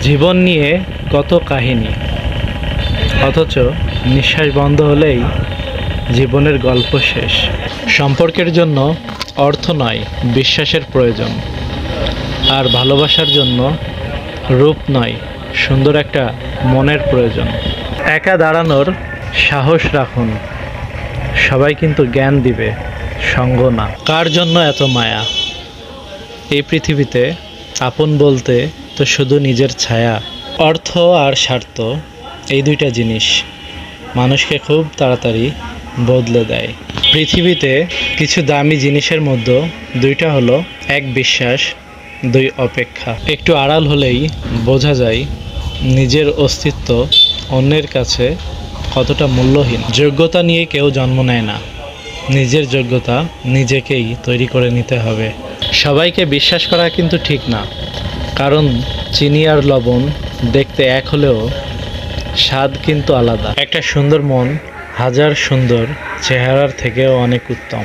জীবন নিয়ে কত কাহিনী। অথচ নিঃশ্বাস বন্ধ হলেই জীবনের গল্প শেষ। সম্পর্কের জন্য অর্থ নয়, বিশ্বাসের প্রয়োজন। আর ভালোবাসার জন্য রূপ নয়, সুন্দর একটা মনের প্রয়োজন। একা দাঁড়ানোর সাহস রাখুন। সবাই কিন্তু জ্ঞান দিবে, সঙ্গ না। কার জন্য এত মায়া? এই পৃথিবীতে আপন বলতে তো শুধু নিজের ছায়া, অর্থ আর স্বার্থ, এই দুইটা জিনিস মানুষকে খুব তাড়াতাড়ি বদলে দেয়। পৃথিবীতে কিছু দামি জিনিসের মধ্যে দুইটা হলো এক বিশ্বাস, দুই অপেক্ষা। একটু আড়াল হলেই বোঝা যায় নিজের অস্তিত্ব অন্যের কাছে কতটা মূল্যহীন। যোগ্যতা নিয়ে কেউ জন্ম নেয় না। নিজের যোগ্যতা নিজেকেই তৈরি করে নিতে হবে। সবাইকে বিশ্বাস করা কিন্তু ঠিক না। কারণ চিনি আর লবণ দেখতে এক হলেও স্বাদ কিন্তু আলাদা। একটা সুন্দর মন, হাজার সুন্দর চেহারার থেকেও অনেক উত্তম।